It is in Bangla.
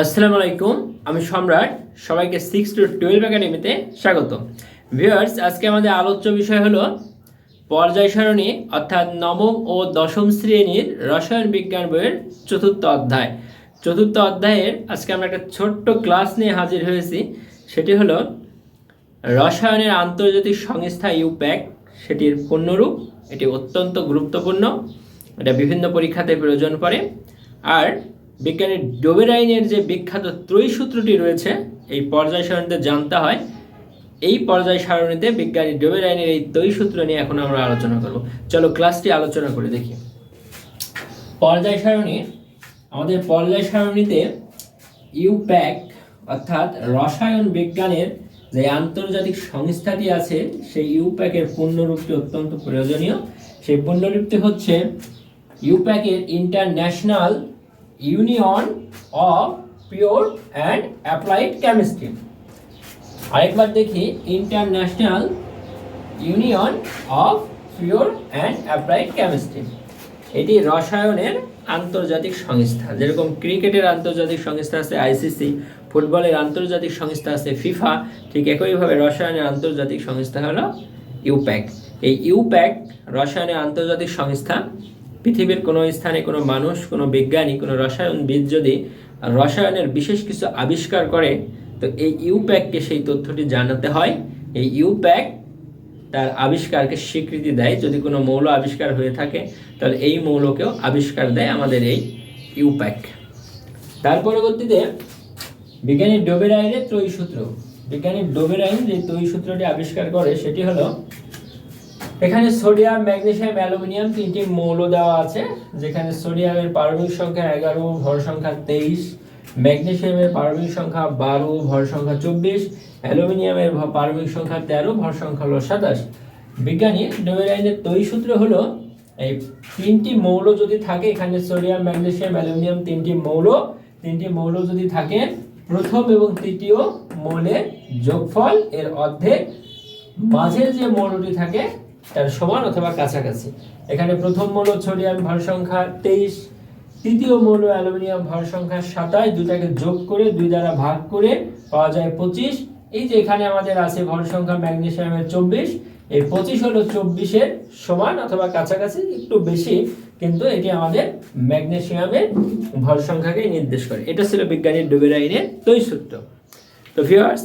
আসসালামু আলাইকুম, আমি সম্রাট, সবাইকে সিক্স টু টুয়েলভ একাডেমিতে স্বাগত। ভিউয়ার্স আজকে আমাদের আলোচ্য বিষয় হলো পর্যায় সারণী, অর্থাৎ নবম ও দশম শ্রেণির রসায়ন বিজ্ঞান বইয়ের চতুর্থ অধ্যায়। চতুর্থ অধ্যায়ের আজকে আমরা একটা ছোট্ট ক্লাস নিয়ে হাজির হয়েছি, সেটি হলো রসায়নের আন্তর্জাতিক সংস্থা ইউপ্যাক, সেটির পূর্ণরূপ, এটি অত্যন্ত গুরুত্বপূর্ণ, এটা বিভিন্ন পরীক্ষাতে প্রয়োজন পড়ে। আর বিজ্ঞানী ডোবেরাইনের যে বিখ্যাত ত্রয়ী সূত্রটি রয়েছে, এই পর্যায় সারণীতে জানতে হয়, এই পর্যায় সারণীতে বিজ্ঞানী ডোবেরাইনের এই ত্রয়ী সূত্র নিয়ে এখন আমরা আলোচনা করব। চলো ক্লাসটি আলোচনা করে দেখি। পর্যায় সারণী, আমাদের পর্যায় সারণীতে ইউপ্যাক, অর্থাৎ রসায়ন বিজ্ঞানের যে আন্তর্জাতিক সংস্থাটি আছে, সেই ইউপ্যাকের পূর্ণরূপটি অত্যন্ত প্রয়োজনীয়। সেই পূর্ণরূপটি হচ্ছে ইউপ্যাকের International Union of Pure and Applied Chemistry আরেকবার দেখি International Union of Pure and Applied Chemistry এটি রসায়নের আন্তর্জাতিক সংস্থা। যেরকম ক্রিকেটের আন্তর্জাতিক সংস্থা আছে আইসিসি ফুটবলের আন্তর্জাতিক সংস্থা আছে ফিফা, ঠিক একইভাবে রসায়নের আন্তর্জাতিক সংস্থা হলো ইউপ্যাক। এই ইউপ্যাক রসায়নের আন্তর্জাতিক সংস্থা পৃথিবীর কোনো স্থানে কোনো মানুষ, কোনো বিজ্ঞানী, কোনো রসায়নবিদ যদি রসায়নের বিশেষ কিছু আবিষ্কার করে, তো এই ইউপ্যাককে সেই তথ্যটি জানাতে হয়। এই ইউপ্যাক তার আবিষ্কারকে স্বীকৃতি দেয়। যদি কোনো মৌল আবিষ্কার হয়ে থাকে, তাহলে এই মৌলকেও আবিষ্কার দেয় আমাদের এই ইউপ্যাক। তার পরবর্তীতে বিজ্ঞানী ডোবেরাইনের ত্রয়ী সূত্র বিজ্ঞানী ডোবেরাইন যে ত্রয়ী সূত্রটি আবিষ্কার করে, সেটি হলো এখানে সোডিয়াম ম্যাগনেসিয়াম অ্যালুমিনিয়াম তিনটি মৌল দেওয়া আছে, যেখানে সোডিয়ামের পারমাণবিক সংখ্যা এগারো, ভর সংখ্যা তেইশ ম্যাগনেসিয়ামের পারমাণবিক সংখ্যা বারো, ভর সংখ্যা চব্বিশ, অ্যালুমিনিয়ামের পারমাণবিক সংখ্যা তেরো, ভর সংখ্যা হলো সাতাশ। বিজ্ঞানী ডোবেরাইনের তৈ সূত্র হলো, এই তিনটি মৌল যদি থাকে, এখানে সোডিয়াম ম্যাগনেসিয়াম অ্যালুমিনিয়াম তিনটি মৌল তিনটি মৌল যদি থাকে, প্রথম এবং তৃতীয় মৌলের যোগফল এর অর্ধেক, মাঝের যে মৌলটি থাকে তার সমান অথবা কাছাকাছি। এখানে প্রথম মৌল সোডিয়াম ভর সংখ্যা তেইশ, তৃতীয় মৌল অ্যালুমিনিয়াম ভর সংখ্যা সাতাশ দুটাকে যোগ করে দুই দ্বারা ভাগ করে পাওয়া যায় পঁচিশ। এই যে এখানে আমাদের আছে ভর সংখ্যা ম্যাগনেসিয়ামের চব্বিশ, এই পঁচিশ হলো চব্বিশের সমান অথবা কাছাকাছি, একটু বেশি, কিন্তু এটি আমাদের ম্যাগনেসিয়ামের ভর সংখ্যাকে নির্দেশ করে। এটা ছিল বিজ্ঞানী ডুবেরাইনের তৈ সূত্র তো ভিউয়ার্স